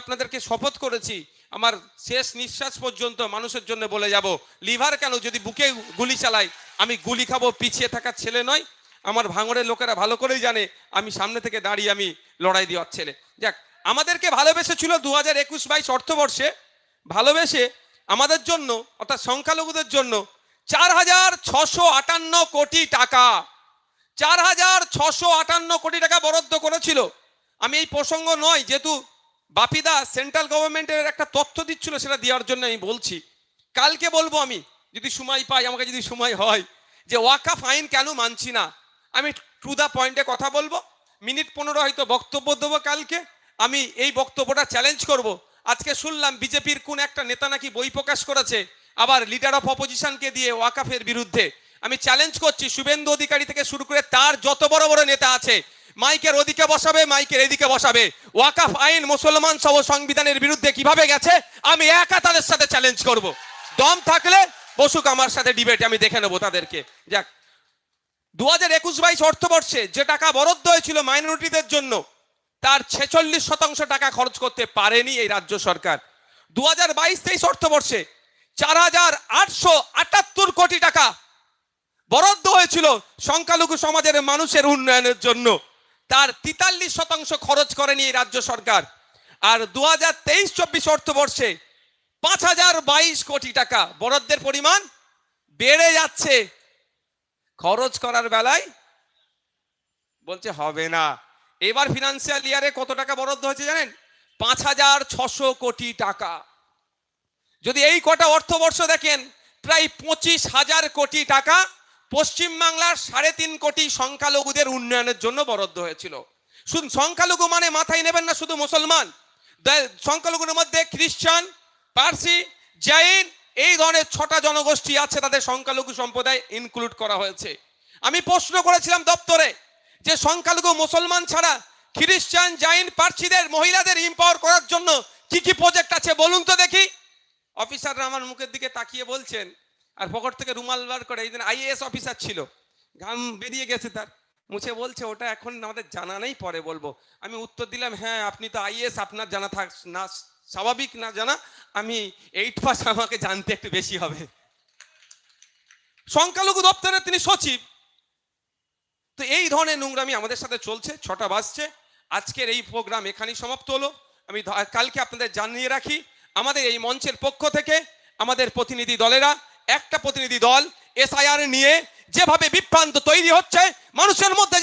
আপনাদেরকে শপথ করেছি, আমার শেষ নিঃশ্বাস পর্যন্ত মানুষের জন্য বলে যাব, লিভার কেন যদি বুকে গুলি চালাই আমি গুলি খাব, পিছিয়ে থাকার ছেলে নয়। আমার ভাঙড়ের লোকেরা ভালো করেই জানে, আমি সামনে থেকে দাঁড়িয়ে আমি লড়াই দেওয়ার ছেলে। যাক, আমাদেরকে ভালোবেসেছিল দু হাজার একুশ বাইশ অর্থবর্ষে। ভালোবেসে আমাদের জন্য, অর্থাৎ সংখ্যালঘুদের জন্য চার হাজার ছশো আটান্ন কোটি টাকা। চার হাজার ছশো আটান্ন কোটি টাকা বরাদ্দ করেছিল। আমি এই প্রসঙ্গ নয়, যেহেতু বাপিদা সেন্ট্রাল গভর্নমেন্টের একটা তথ্য দিচ্ছিল, সেটা দেওয়ার জন্য আমি বলছি। কালকে বলব আমি, যদি সময় পাই, আমাকে যদি সময় হয়, যে ওয়াকা ফাইন কেন মানছি না? আমি টু দ্য পয়েন্টে কথা বলব, মিনিট পনেরো হয়তো বক্তব্য দেবো কালকে, আমি এই বক্তব্যটা চ্যালেঞ্জ করব। আজকে শুনলাম বিজেপির কোন একটা নেতা নাকি বই প্রকাশ করেছে, আবার লিডার অফ অপোজিশনকে দিয়ে ওয়াকাফের বিরুদ্ধে। আমি চ্যালেঞ্জ করছি, শুভেন্দু অধিকারী থেকে শুরু করে তার যত বড় বড় নেতা আছে মাইকের ওদিকে বসাবে, মাইকের এদিকে বসাবে। ওয়াকাফ আইন মুসলমান সহ সংবিধানের বিরুদ্ধে কীভাবে গেছে, আমি একা তাদের সাথে চ্যালেঞ্জ করব। দম থাকলে বসুক আমার সাথে ডিবেট আমি দেখে নেব তাদেরকে। যাক দু হাজার একুশ বাইশ অর্থবর্ষে যে টাকা বরাদ্দ হয়েছিল মাইনরিটিদের জন্য, তার ছেচল্লিশ শতাংশ টাকা খরচ করতে পারেনি এই রাজ্য সরকার। দু হাজার বাইশ তেইশ অর্থবর্ষে চার হাজার আটশো আটাত্তর কোটি টাকা বরাদ্দ হয়েছিল সংখ্যালঘু সমাজের মানুষের উন্নয়নের জন্য। তার তেতাল্লিশ শতাংশ খরচ করেনি এই রাজ্য সরকার। আর দু হাজার তেইশ চব্বিশ অর্থবর্ষে পাঁচ হাজার বাইশ কোটি টাকা বরাদ্দের পরিমাণ বেড়ে যাচ্ছে। খরচ করার বেলায় বলছে, হবে না। এবার ফিনান্সিয়াল ইয়ারে কত টাকা বরাদ্দ হয়েছে জানেন? পাঁচ হাজার ছশো কোটি টাকা। যদি এই কটা অর্থবর্ষ দেখেন, প্রায় পঁচিশ হাজার কোটি টাকা পশ্চিমবাংলার সাড়ে তিন কোটি সংখ্যালঘুদের উন্নয়নের জন্য বরাদ্দ হয়েছিল। শুধু সংখ্যালঘু মানে মাথায় নেবেন না, শুধু মুসলমান। সংখ্যালঘুর মধ্যে খ্রিস্টান, পার্সি জৈন এই ধরনের ছটা জনগোষ্ঠী আছে তাদের সংখ্যালঘু সম্প্রদায় ইনক্লুড করা হয়েছে। আমি প্রশ্ন করেছিলাম দপ্তরে যে সংখ্যালঘু মুসলমান ছাড়া খ্রিস্টান জৈন পার্সিদের মহিলাদের ইম্পাওয়ার করার জন্য কি কি প্রজেক্ট আছে বলুন তো দেখি। অফিসাররা আমার মুখের দিকে তাকিয়ে বলছেন আর পকেট থেকে রুমাল বার করে, এই দিন আইএএস অফিসার ছিল। ঘাম বেরিয়ে গেছে তার। মুছে বলছে, ওটা এখন আমাদের জানা নেই, পরে বলব। আমি উত্তর দিলাম হ্যাঁ আপনি তো আইএস আপনার জানা থাক, না, স্বাভাবিক না জানা, আমি এইট পাস আমাকে জানতে একটু বেশি হবে। সংখ্যালঘু দপ্তরে তিনি সচিব। তো এই ধরনের নোংরামি আমাদের সাথে চলছে, ছটা বাজছে। আজকের এই প্রোগ্রাম এখানেই সমাপ্ত হলো। আমি কালকে আপনাদের জানিয়ে রাখি, আমাদের এই মঞ্চের পক্ষ থেকে আমাদের প্রতিনিধি দলেরা একটা প্রতিনিধি দল এসআইআর নিয়ে যেভাবে বিভ্রান্ত তৈরি হচ্ছে মানুষের মধ্যে